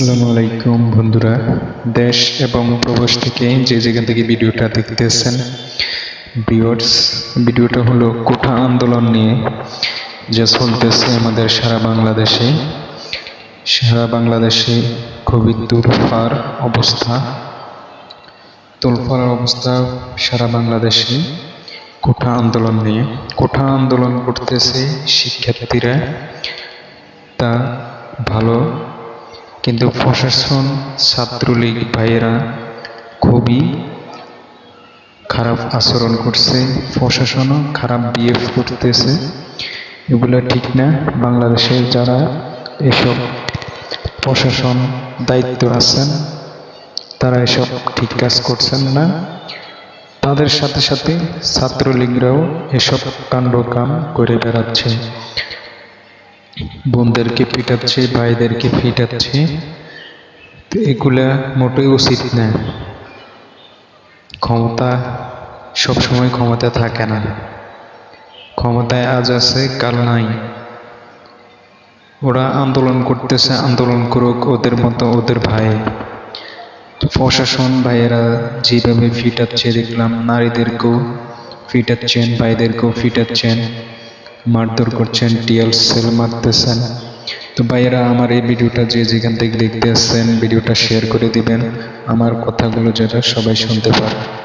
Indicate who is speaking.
Speaker 1: আসসালামু আলাইকুম বন্ধুরা। দেশ এবং প্রবাস থেকে যে যেখান থেকে ভিডিওটা দেখতেছেন, ভিউয়ার্স, ভিডিওটা হলো কোঠা আন্দোলন নিয়ে। যা চলতেছে আমাদের সারা বাংলাদেশে। সারা বাংলাদেশে খুবই দুর্বার অবস্থা। তোলফার অবস্থা সারা বাংলাদেশে কোঠা আন্দোলন নিয়ে। কোঠা আন্দোলন করতেছে শিক্ষার্থীরা। তা ভালো কিন্তু প্রশাসন, ছাত্রলীগ ভাইয়েরা খুবই খারাপ আচরণ করছে। প্রশাসনও খারাপ বিহেভ করতেছে। এগুলো ঠিক না। বাংলাদেশের যারা এসব প্রশাসন দায়িত্ব আছেন, তারা এসব ঠিক কাজ করছেন না। তাদের সাথে সাথে ছাত্রলীগরাও এসব কাণ্ড কাম করে বেড়াচ্ছে। বোনদেরকে পিটাচ্ছে, ভাইদেরকে পিটাচ্ছে, তো এগুলা মোটেই উচিত না। ক্ষমতা সবসময় ক্ষমতা থাকে না। ক্ষমতায় আজ আছে, কাল নাই। ওরা আন্দোলন করতেছে, আন্দোলন করুক ওদের মতো ওদের ভাই। প্রশাসন ভাইয়েরা যেভাবে ফিটাচ্ছে দেখলাম নারীদেরকেও ফিটাচ্ছেন ভাইদেরকেও ফিটাচ্ছেন মারধর করছেন টিএল সেল মারতেছেন। তো ভাইয়েরা, আমার এই ভিডিওটা যে যেখান থেকে দেখতে আসছেন, ভিডিওটা শেয়ার করে দিবেন। আমার কথাগুলো যেটা সবাই শুনতে পারে।